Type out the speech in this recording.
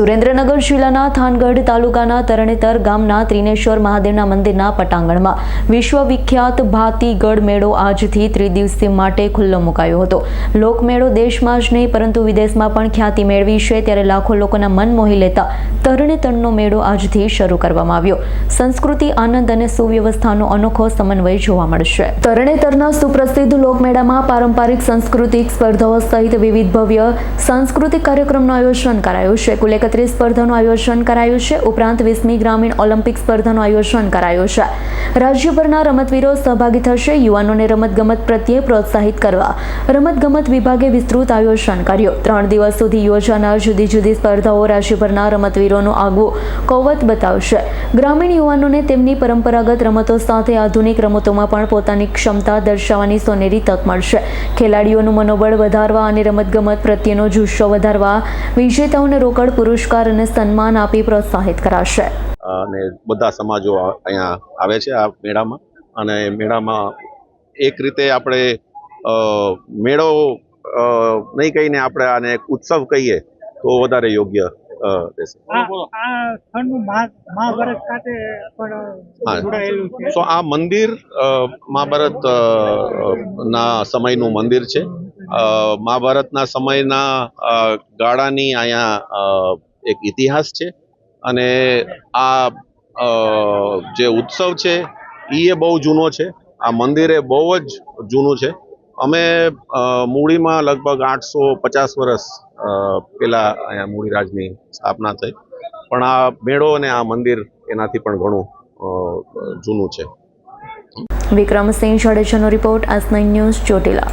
સુરેન્દ્રનગર જિલ્લાના થાનગઢ તાલુકાના તરણેતર ગામના ત્રિનેશ્વર મહાદેવના મંદિરના પટાંગણમાં વિશ્વવિખ્યાત ભાતીગઢ મેળો આજથી ત્રિદિવસીય માટે ખુલ્લો મુકાયો હતો. લોકમેળો દેશમાં જ નહીં, પરંતુ વિદેશમાં પણ ખ્યાતિ મેળવી છે. ત્યારે લાખો લોકોના મન મોહી લેતા તરણેતરનો મેળો આજથી શરૂ કરવામાં આવ્યો. સંસ્કૃતિ, આનંદ અને સુવ્યવસ્થાનો અનોખો સમન્વય જોવા મળશે. તરણેતરના સુપ્રસિદ્ધ લોકમેળામાં પારંપરિક સાંસ્કૃતિક સ્પર્ધાઓ સહિત વિવિધ ભવ્ય સાંસ્કૃતિક કાર્યક્રમનું આયોજન કરાયું છે. કુલ એકત્રીસ સ્પર્ધાનું આયોજન કરાયું છે. ઉપરાંત વીસમી ગ્રામીણ ઓલિમ્પિક સ્પર્ધાનું આયોજન કરાયું છે. રાજ્યભરના રમતવીરો સહભાગી થશે. યુવાનોને રમતગમત પ્રત્યે પ્રોત્સાહિત કરવા રમતગમત વિભાગે વિસ્તૃત આયોજન કર્યું. ત્રણ દિવસ સુધી યોજાનાર જુદી જુદી સ્પર્ધાઓ રાજ્યભરના રમતવીરોનું આગવું કૌવત બતાવશે. ગ્રામીણ યુવાનોને તેમની પરંપરાગત રમતો સાથે આધુનિક રમતોમાં પણ પોતાની ક્ષમતા દર્શાવવાની સોનેરી તક મળશે. ખેલાડીઓનું મનોબળ વધારવા અને રમતગમત પ્રત્યેનો જુસ્સો વધારવા વિજેતાઓને રોકડ પુરસ્કાર અને સન્માન આપી પ્રોત્સાહિત કરાશે. અને બધા સમાજો અહીંયા આવે છે આ મેળામાં. અને મેળામાં એક રીતે આપણે અ, મેળો નહીં કહીને આપણે આને એક ઉત્સવ કહીએ તો વધારે યોગ્ય રહેશે. સો આ મંદિર અ, મહાભારત ના સમયનું મંદિર છે. અ, મહાભારતના સમયના ગાળાની અહીંયા અ, એક ઇતિહાસ છે. અને આ જે ઉત્સવ છે એ બહુ જૂનો છે. આ મંદિર એ બહુ જ જૂનું છે. અમે મૂડીમાં લગભગ આઠસો પચાસ વર્ષ પહેલાં અહીંયા મૂડીરાજની સ્થાપના થઈ. પણ આ મેળો અને આ મંદિર એનાથી પણ ઘણું જૂનું છે. વિક્રમસિંહ જાડેજાનો રિપોર્ટ આજ ન્યૂઝ, ચોટીલા.